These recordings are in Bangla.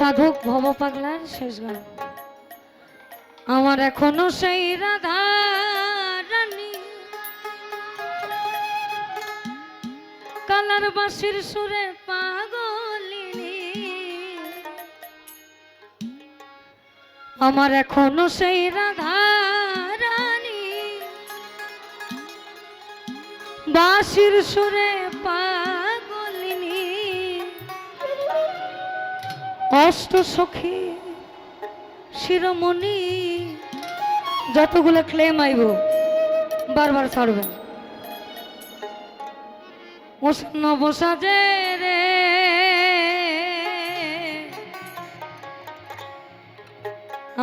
সাধক ভব পাগলার শেষ গান। আমার এখনও সেই রাধা রানী। কালার বাসির সুরে পাগলিনী। আমার এখনও সেই রাধা রানী। বাসির সুরে অষ্ট সখী শিরোমণি, যতগুলো ক্লেম আইব, বারবার ছাড়বেন উষ্ণ বসাজে রে।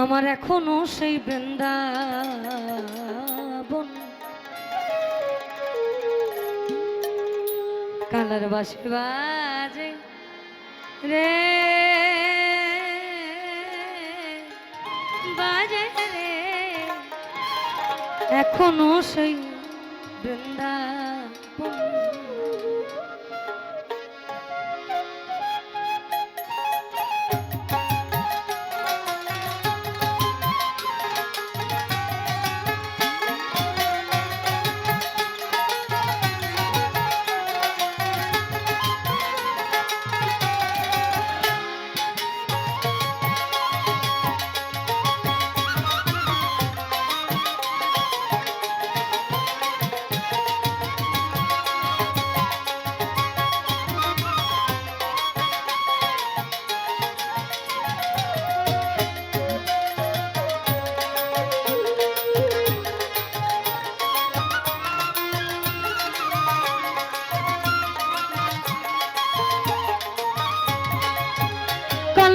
আমার এখনও সেই বৃন্দাবন। কালার বাসি বাজে রে। বাজে রে। এখনও সেই বৃন্দাবন।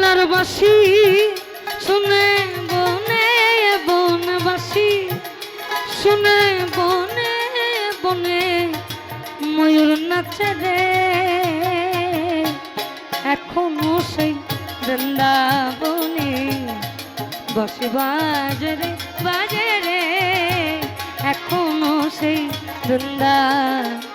বাসি শুনে বনে বনবাসী শুনে বনে বনে ময়ূর নাচে রে। এখনও সেই বৃন্দাবনে বসে বাজে রে বাজে রে। এখনও সেই বৃন্দাবনে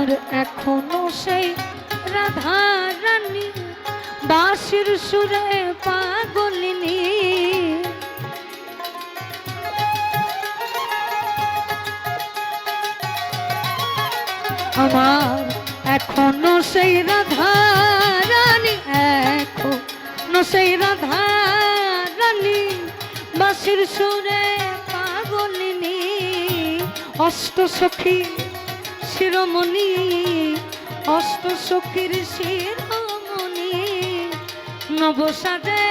আমার এখনও সেই রাধা রানী বাঁশির সুরে পাগলিনী আমার এখনও সেই রাধা রানী, এখনও সেই রাধা রানী বাঁশির সুরে পাগলিনী অষ্ট সখী শিরোমণি অষ্ট সখীর শিরোমণি নবসাজে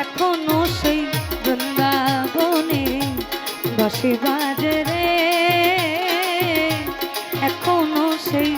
এখনও সেই বৃন্দাবনে বসে বাজে রে এখনও সেই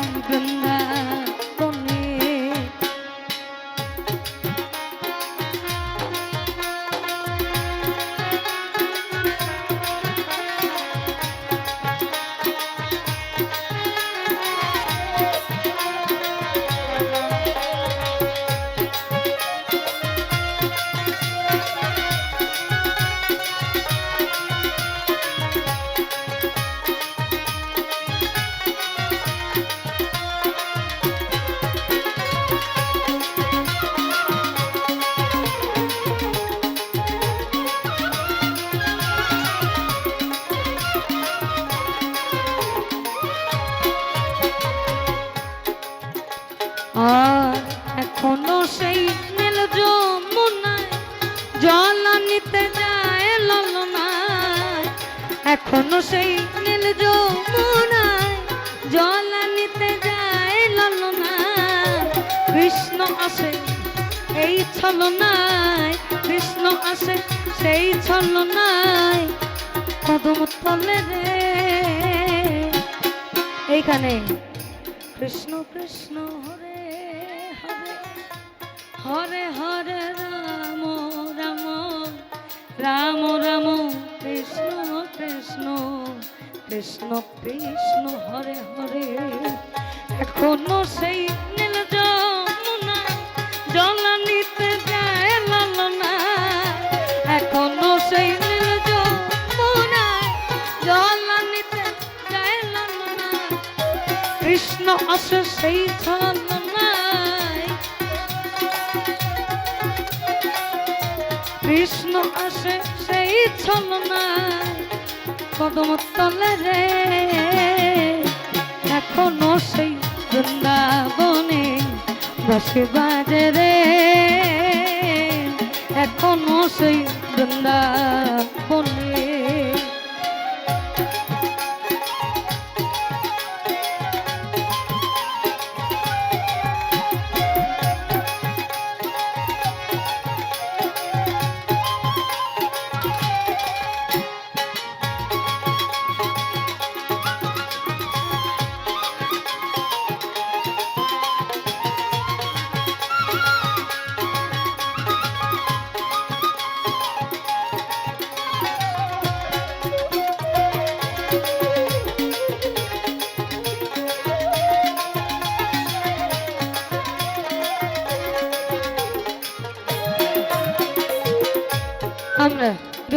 জল আনিতে যায় ললনায়। এখনও সেই নীল যমুনায়। জল আনিতে যায় ললনায়। কৃষ্ণ আসে এই ছলনায়। কৃষ্ণ আসে সেই নাই কদম তলে রে। এইখানে। কৃষ্ণ কৃষ্ণ, হরে হরে। হরে হরে রাম। রাম রাম, কৃষ্ণ কৃষ্ণ কৃষ্ণ কৃষ্ণ, হরে হরে। এখনও সেই নীল যমুনা জলানিতে যায় লালনা। এখনও সেই নীল যমুনা জলানিতে যায় লালনা। কৃষ্ণ আসে সেই ছলনায় কৃষ্ণ আসে সেই ছলনায় কদম তলে রে। এখনও সেই বৃন্দাবনে বসে বাজে রে। এখনও সেই বৃন্দাবনে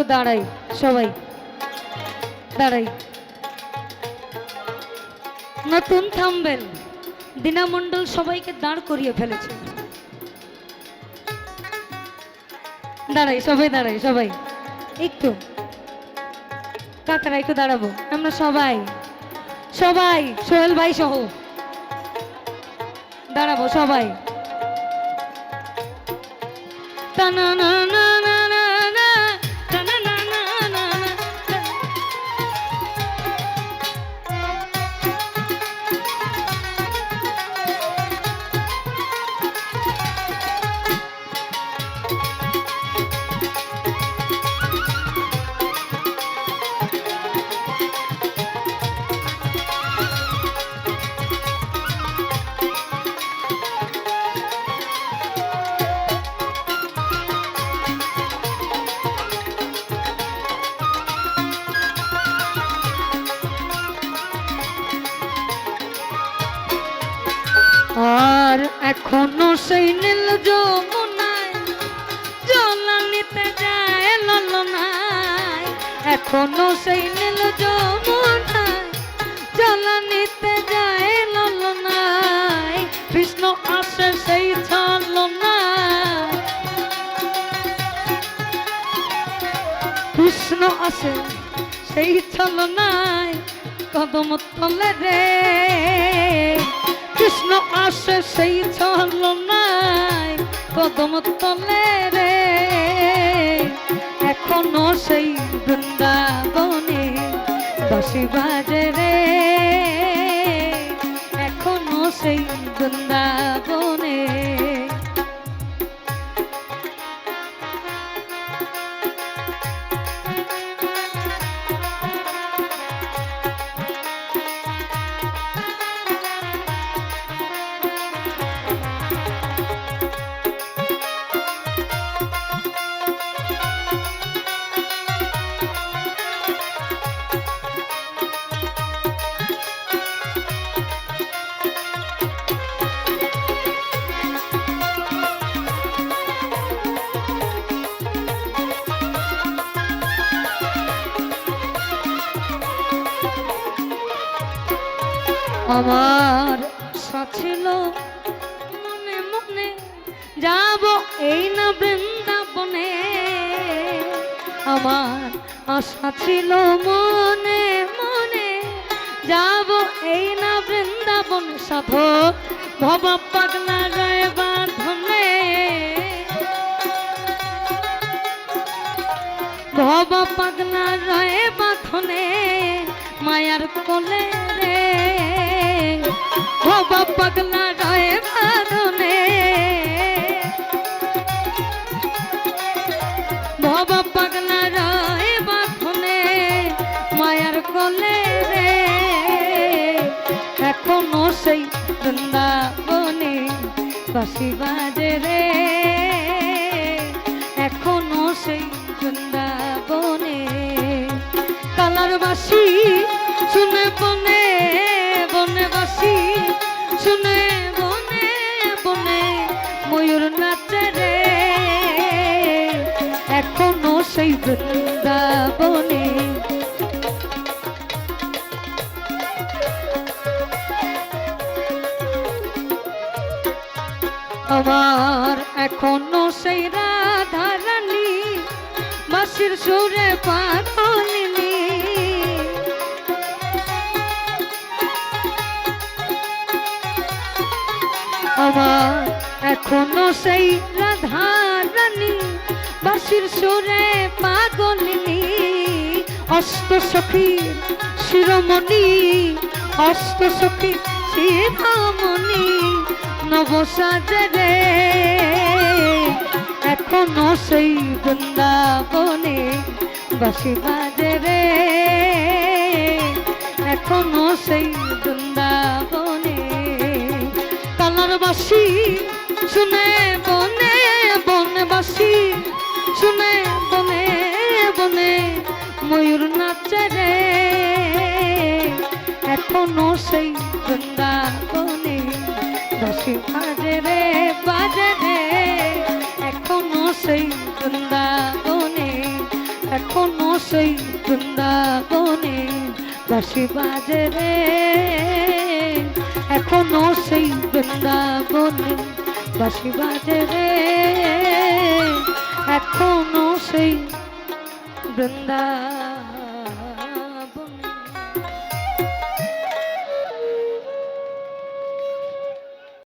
দাঁড়াই, সবাই। দাঁড়াই। নতুন থামবেন দিনামণ্ডল সবাইকে দাঁড় করিয়ে ফেলেছে। দাঁড়াই, সবাই দাঁড়াই, সবাই। একটু। কাকারা, একটু দাঁড়াবো। আমরা সবাই। সবাই, সোহেল ভাই সহ। দাঁড়াবো সবাই। না না না এখনও সেই নীল যমুনায় জলানিতে যায় ললনায়। কৃষ্ণ আসে সেই ছলনায় কৃষ্ণ আসে সেই ছলনায় কদম তলে রে। কৃষ্ণ আসে সেই ছলনায় কদম তলে রে। এখনও সেই বৃন্দাবনে বসে বাজে রে আমার আশা ছিল মনে মনে যাব এই না বৃন্দাবনে। আমার আশা ছিল মনে মনে যাব এই না বৃন্দাবন সাধু ভব পাগলা রয় বাঁধনে। ভব পাগলা রয়ে বাঁধনে মায়ার কোলে রে। ও বাবলা রয়ে বারণে ভব পাগলা রয়ে বাখনে মায়ার কোলে রে। এখনও সেই বৃন্দাবনে বাসি বাজে রে। এখনও সেই বৃন্দাবনে কালার বাসি শুনে বনে সেই বৃন্দাবনে। আমার এখনও সেই রাধা রানী মাসির সুরে পাগলিনী আমার এখনও সেই রাধা রানী বাসির সুরে পাগলিনী অষ্ট সখী শিরোমণি, অষ্ট সখী শিরোমণি নবসাজে রে এখনও সেই বৃন্দাবনে বাসি বাজে রে। এখনও সেই বৃন্দাবনে কালার বাসি শুনে বনে বনে বাসি শুনে, বনে বনে ময়ূর নাচে রে। এখনও সেই বৃন্দাবনে বাসি বাজে রে বাজে রে। এখনও সেই বৃন্দাবনে, এখনও সেই বৃন্দাবনে বাসি বাজে রে। এখনও সেই বৃন্দাবনে বাসি বাজে রে। এখনও সেই বৃন্দা